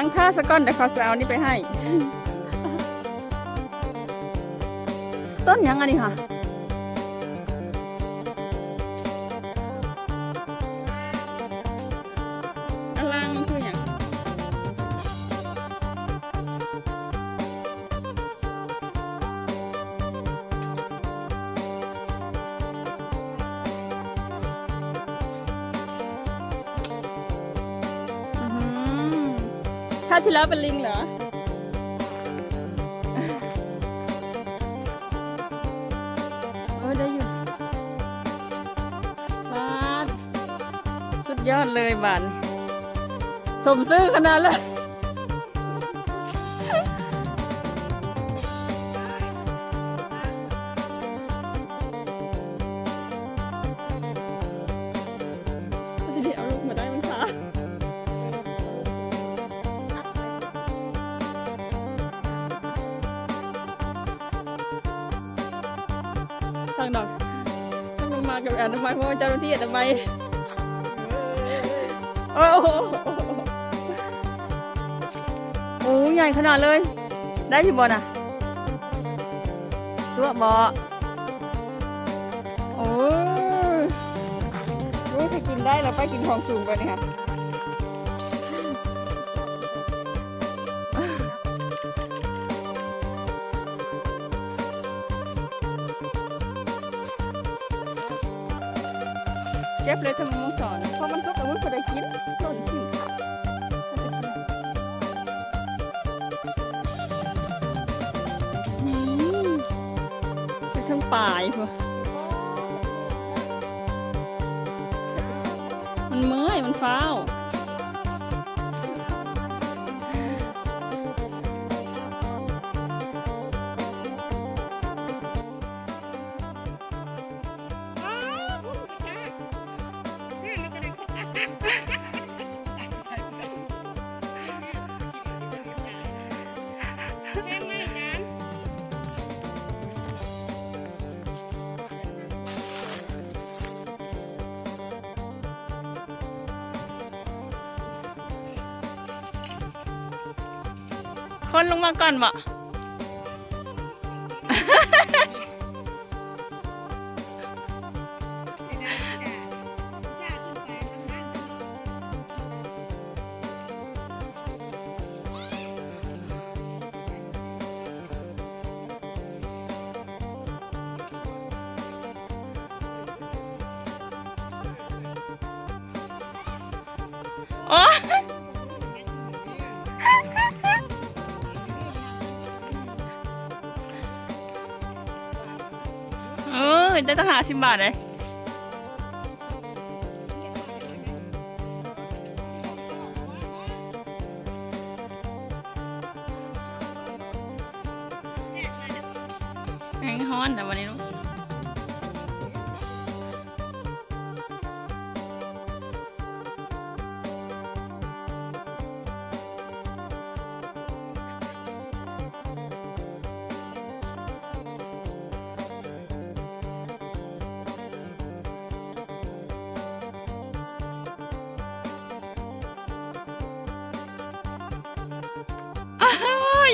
ตั้งท่าสะก้อนเดี๋ยวเขาจะเอานี่ไปให้ ต้นยังอันนี้ค่ะ ติที่แล้วเป็นลิงเหรอเออได้อยู่บาสุดยอดเลยบานสมซื้อขนาดเลย อนามัยเพราะว่าเจ้าหน้าที่อนามัยโอ้โหโอ้ใหญ่ขนาดเลย ได้ที่บอน่ะ ตัวบอโอ้ยรู้ถ้ากินได้เราไปกินของสูงไปนี่ค่ ป็นทั้งป่าย คนลงมาก่อนบ่โอ้ ได้ตั้งหาสิบบาทเลยแห้งฮ้อนแต่วันนี้ลูก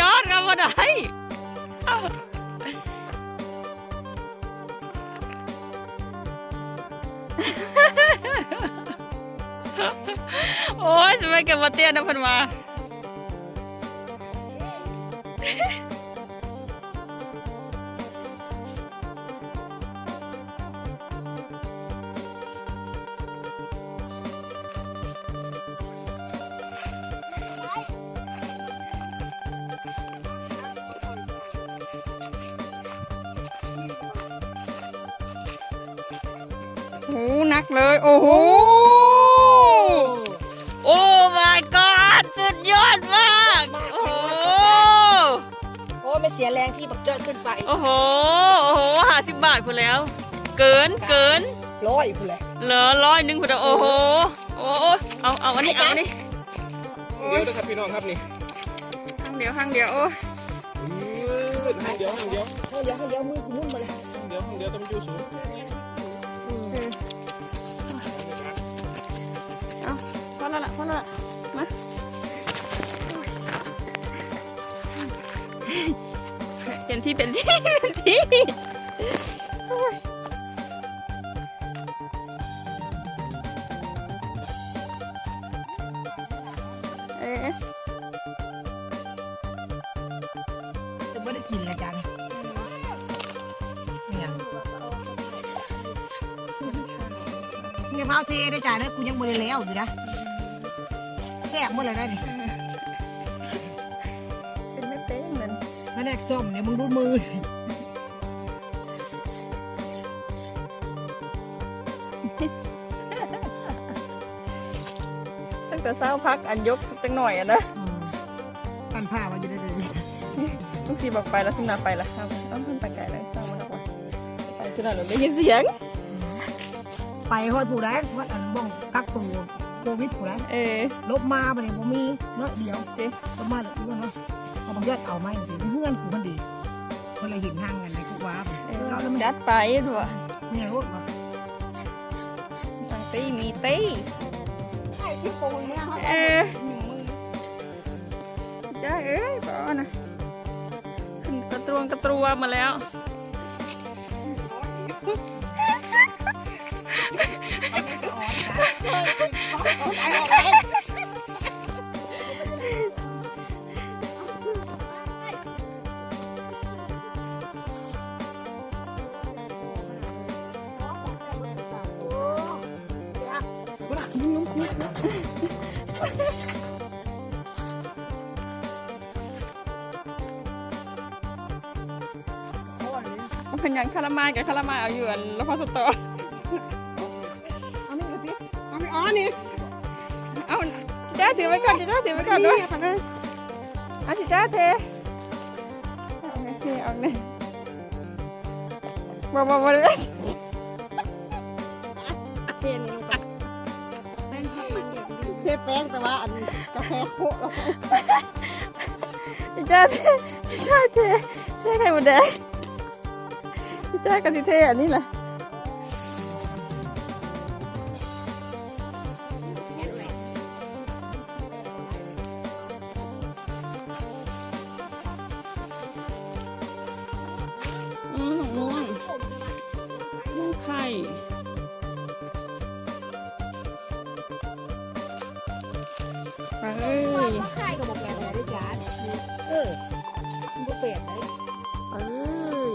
ยอดกันมาได้โอ้ยสมัยเก็บมาเตี้ยนะเพันมา โอ้หนักเลย โอ้โห โอ้ my god สุดยอดมาก โอ้โห โอ้ไม่เสียแรงที่บักเจิดขึ้นไปโอ้โห โอ้โหห้าสิบบาทพอแล้ว เกิน เกินร้อยคุณเลยเหลือร้อยหนึ่งพอแล้วโอ้โห โอ้โหเอาเอาอันนี้เอาอันนี้เดี๋ยวนะครับพี่น้องครับนี่ข้างเดียวข้างเดียวโอ้ยอืดให้เดี๋ยวให้เดี๋ยวเดี๋ยวเดี๋ยวมือคุณนุ่มมาเลยเดี๋ยวเดี๋ยวต้องอยู่สูง แล้วล่ะพอแล้วล่ะมาเป็นที่เป็นที่เป็นที่โอ้ยเอ๊ะจะไม่ได้กินเลยจันเนี่ยเนี่ยพาวเทได้จ่ายแล้วกูยังเบยแล้วอยู่นะแซ่บเมื่อไรได้นี่เป็นไม่เป๊ะเหมือนแผนกส้มเนี่ยมึงดูมือดิตั้งแต่เช้าพักอันยกจังหน่อยอะนะอืมกันผ้ามาอยู่ได้เลยลูกซีบอกไปแล้วสุนาไปละครับต้องขึ้นไปไกลเลยเศร้ามาแล้วว่ะไปสุนาหนูได้ยินเสียง ไปฮอดผู้ใดฮอดอันบ้องกักตัว โควิดผู้ใดเออ ลบมาบ่ได้บ่มีเนาะเดียวเจ๊ลบมาแล้วอีกว่าเนาะเอาบางยอดเอาไม้สิเฮือนกูมันดีมันเลยเห็นทางกันในกูว้าบเอเอออเอาแล้วมันยัดไปถั่วเนี่ยรถเหรอตังตี้มีตี้ใช่ที่โกงเนี่ยเขาเออจ้าเอ้ยป้อนะขึ้นกระตรวงกระตรวมาแล้ว เป็นยังคารามากับคารามาเอาอยู่อันแล้วพอสตอ นี่เอาจ้าถือไว้ก่อนจ้าถือไว้ก่อนด้วยไปเลยเอาสิจ้าเทเอาไงเทเอาไงบ่บ่บ่เลยเทนี่ลงไปแป้งข้าวมันเทแป้งแต่ว่าอันกาแฟโคกแล้วจ้าเทจ้าเทเทไข่หมดแดงจ้ากันสิเทอันนี้แหละ ไปเอ้ยไข่กับบอกแกเลยได้จ้าเออมันก็เปลี่ยนเลยเอ้ย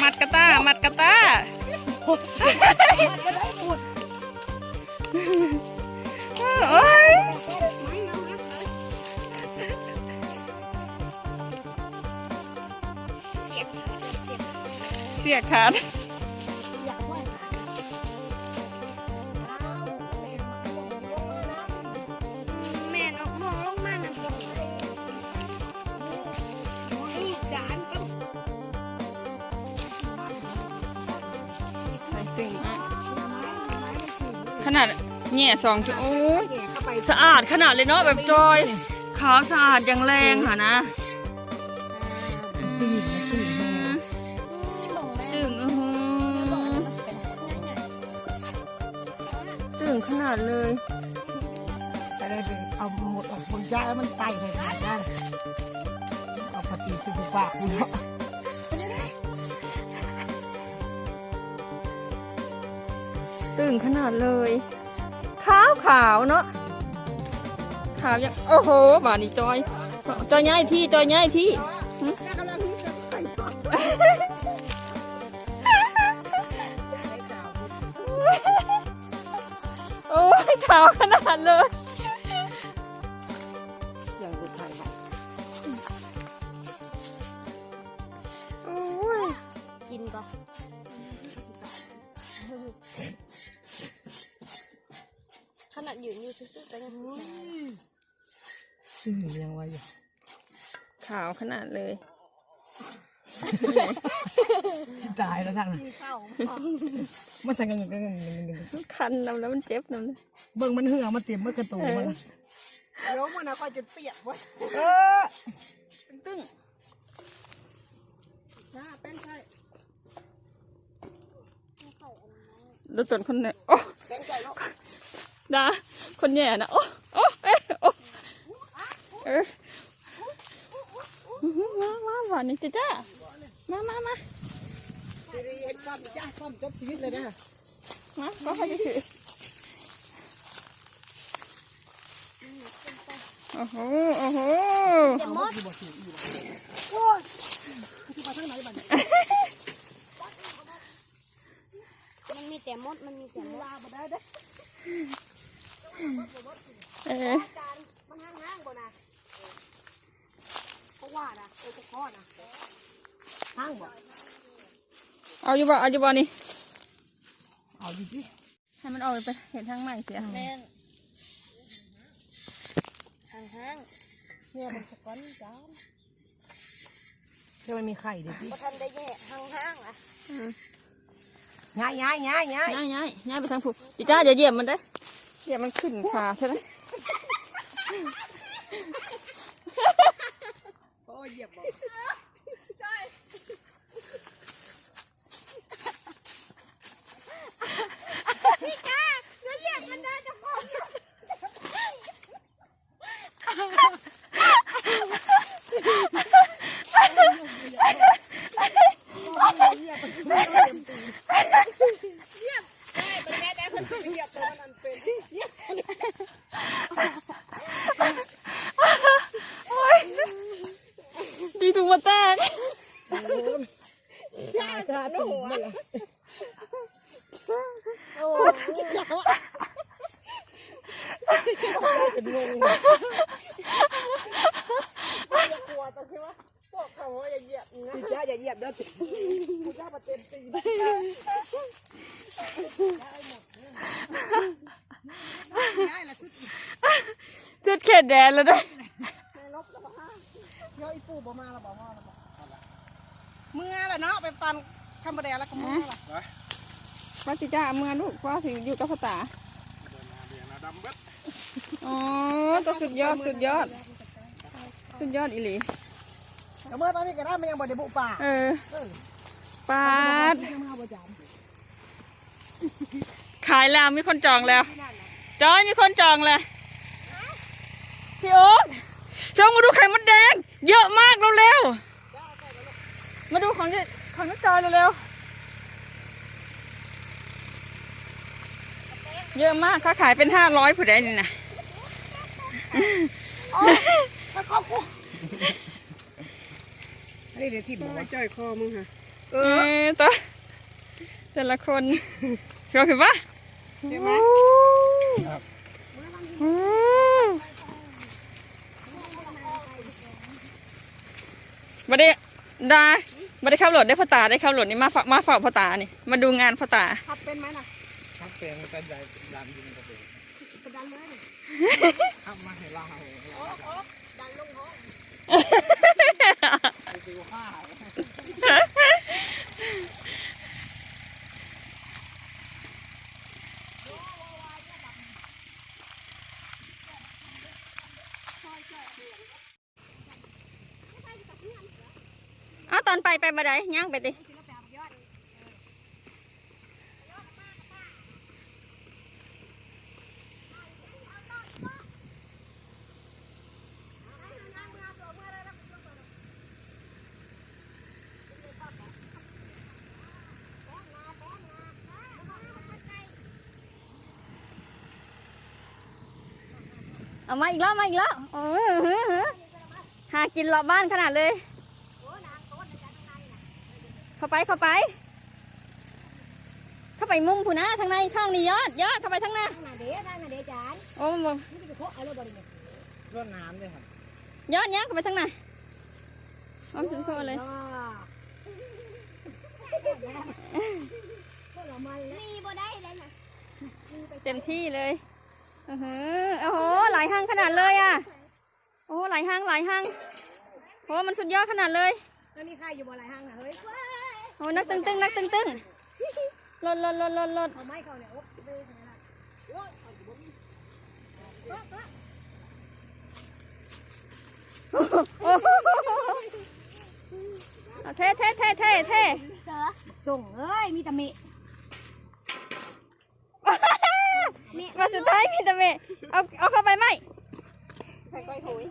มัดกระต้ามัดกระต้ามันก็ได้หมดโอ้ยเสียขาด ขนาดแง่สองจุดโอ้ยแย่เข้าไปสะอาดขนาดเลยเนาะแบบจอย ขาวสะอาดอย่างแรงค่ะนะตีนตีนอืมตึงอือหือตึงขนาดเลยแต่ได้ไปเอาหมดออกบนจ้าแล้วมันไต่ไปขายได้เอาปฏิสุปากกูเนาะ ตึงขนาดเลย ขาวขาวเนาะขาวยังโอ้โหบานี่จอย จอยง่ายที่จอยง่ายที่โอ้ยขาวขนาดเลย อยู่ซื่อๆแต่ยังสุดท้ายซึ่งเลี้ยงไว้อยู่ขาวขนาดเลยที่ตายแล้วทั้งนั้นกินข้าวมันจะเงินเงินเงินเงินเงินคันนำแล้วมันเจ็บนำเลยเบิ่งมันเหือมันเต็มมันกระตูมันละเดี๋ยวมันนะค่อยจะเปียกวะเออตึ้งจ้าเป็นไข่ดูตนคนเนี่ยโอ้ดา คนแย่นะโอ้โอ้เอ้ยโอ้เออานนี่จ้าจ้ามามามาดีๆเห็นความจ้าความจบชีวิตเลยนะมาก็ให้ถือโอ้โหโอ้โหเอามดที่บ่เสียอีกโอ้ยที่มาทางไหนบัดนี้มันมีแต่มดมันมีแต่มดลาบ่ได้เด้อ เออมันห่างๆบ่นะเพราะว่านะเออจะคอนะห่างบ่เอาอยู่บ่เอาอยู่บ่นี่เอาดิสิให้มันออกไปเห็นทางใหม่เสียแม่นห่างเนี่ยมันสะก้อนจ้าเดี๋ยวมันมีไข่เดี๋ยวสิๆบ่ทันได้แย่ห่างๆอะย้ายย้ายย้ายย้ายย้ายย้ายย้ายไปทางผูกจีจ้าอย่าเหยียบมันได้อ เหยียบมันขึ้นขาใช่ไหมโอ้ยเหยียบบ่ดีถูกมาแตก ย้ายขาดหัว โอ้ เป็นงงกลัวตรงที่ว่าพวกเขาอย่าเหยียบนะพี่จ้าอย่าเหยียบเด้อพี่จ้ามาเต็มตีย้ายละชุด จุดเขตแดนแล้วได้อ เดี๋ยวอีปู่บ่มาแล้วบ่มาแล้วบ่เมื่อละเนาะไปปันคำบแดงแล้วก็เมื่อละ ว่าจีจ้า เอามื่อลูกว่าถึงอยู่กับพ่อตาเดินมาเบียงนะดำเบ็ดอ๋อตัวสุดยอดสุดยอด สุดยอดอีหลีแต่เมื่อตอนนี้ก็ได้มันยังบ่ได้บุป่าเออเออปาดยังมาบ่จามขายแล้วมีคนจองแล้ว จอยมีคนจองเลยพี่โอ๊คจองมาดูไข่มดแดง เยอะมากเร็วๆมาดูของที่ของน้องจอยเร็วๆ เยอะมากเขาขายเป็นห้าร้อยผู้ใดนี่นะถ้าครอบครัวอันนี้เดี๋ยวที่บอกว่าจ้อยคอมึงฮะเอเอออตัวแต่ละคนเขาเห็นปะเห็นไหมโอ้มาได้ได้มาได้ขับรถได้พ่อตาได้ขับรถนี่มาฝากมาเฝ้าพ่อตานี่มาดูงานพ่อตาขับเป็นไหมน่ะครับ แปลงมันจะใหญ่ดำยิงกระเบนกระดันเลยครับมาให้ลาโอ้โอ้ดันลงท้องดูห้าเอาตอนไปไปมาได้ย่างไปดิ เอามาอีกแล้วมาอีกแล้วโอ้โหหากินรอบบ้านขนาดเลย เข้าไปเข้าไป เข้าไปมุมผู้นะทางในข้างนี้ยอดยอดเข้าไปทางหน้าทางไหนเด้ทางไหนเด้จานโอ้โหนี่เป็นโคเอารถบริเวณรดน้ำเลยครับยอดยักเข้าไปทางหน้าอ้อมถึงคอเลยผลไม้มีบ่ได้เลยนะเต็มที่เลย อือหือโอ้โหหลายห้างขนาดเลยอะ โอ้โหหลายห้างหลายห้างโอ้มันสุดยอดขนาดเลยแล้วนี่ใครอยู่บ่หลายห้างนะเฮ้ยโอ้นักตึงตึงนักตึงตึงลดลดลดลดลดเขาไม้เขาเนี่ยโอ้เบ้ขนาดโอ้เขาอยู่บนเอาเท่เท่เท่เท่เท่เสือส่งเอ้ยมีตะเมะ มาสุดท้ายพี่ตะเมเอาเอาเข้าไปไหมใส่ก้อยถุย